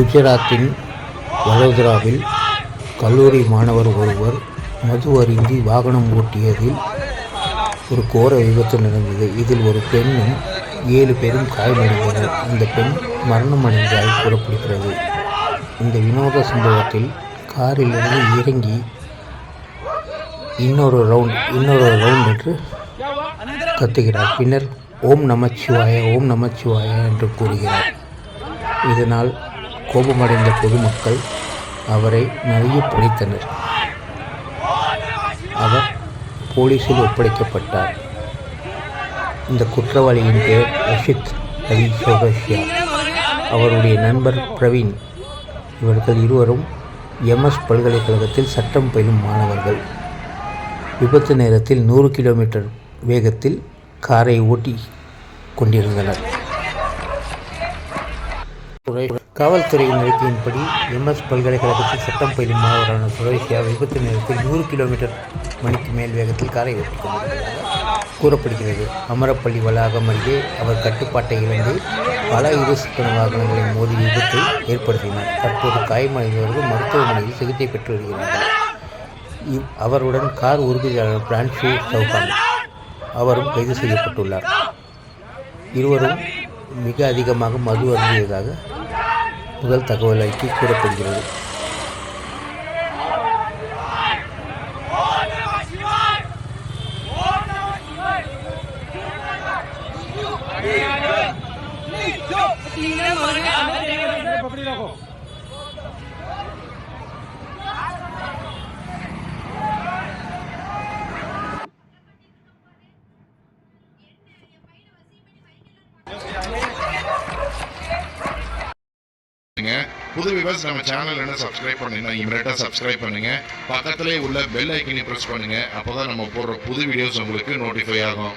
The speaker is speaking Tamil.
குஜராத்தின் வடோதராவில் கல்லூரி மாணவர் ஒருவர் மது அருந்தி வாகனம் ஓட்டியதில் ஒரு கோர விபத்து நடந்தது. இதில் ஒரு பெண்ணும் ஏழு பேரும் காயமடைந்தனர். அந்த பெண் மரணம் அடைந்ததாக கூறப்படுகிறது. இந்த வினோத சம்பவத்தில் காரிலிருந்து இறங்கி இன்னொரு ரவுண்ட் இன்னொரு ரவுண்ட் என்று கத்துகிறார். பின்னர் ஓம் நமச்சிவாய ஓம் நமச்சிவாய என்று கூறுகிறார். இதனால் கோபமடைந்த பொதுமக்கள் அவரை நிறைய பிடித்தனர். அவர் போலீசில் ஒப்படைக்கப்பட்டார். இந்த குற்றவாளியின் பெயர் ரஷித் அலி சோகஷியா. அவருடைய நண்பர் பிரவீன். இவர்கள் இருவரும் எம்எஸ் பல்கலைக்கழகத்தில் சட்டம் பயிலும் மாணவர்கள். விபத்து நேரத்தில் நூறு கிலோமீட்டர் வேகத்தில் காரை ஓட்டி கொண்டிருந்தனர். சுரேஷ் காவல்துறையின் அறிக்கையின்படி எம்எஸ் பல்கலைக்கழகத்தில் சட்டம் பயிலும் மாணவரான சுரேஷியா விபத்து நேரத்தில் நூறு கிலோமீட்டர் மணிக்கு மேல் வேகத்தில் காரை ஓட்டிக் கொண்டிருந்ததாக கூறப்படுகிறது அமரப்பள்ளி வளாகம் அருகே அவர் கட்டுப்பாட்டை இழந்து பல இருசக்கர வாகனங்களை மோதி விபத்தை ஏற்படுத்தினார். தற்போது காயமடைந்தவர்கள் மருத்துவமனையில் சிகிச்சை பெற்று வருகிறார்கள். இவ் அவருடன் கார் உறுதியாளர் பிரான்சி சௌகான் அவரும் கைது செய்யப்பட்டுள்ளார். இருவரும் மிக அதிகமாக மது அருந்தியதாக முதல் தகவல் அறிக்கை கூறப்படுகிறது પકડી રાખો புது விவர்ஸ் நம்ம சேனல் என்ன சப்ஸ்கிரைப் பண்ணுங்க. இமீடியட்டா சப்ஸ்கிரைப் பண்ணுங்க. பக்கத்திலே உள்ள பெல் ஐக்கனை பிரஸ் பண்ணுங்க. அப்பதான் நம்ம போடுற புது வீடியோஸ் உங்களுக்கு நோட்டிஃபை ஆகும்.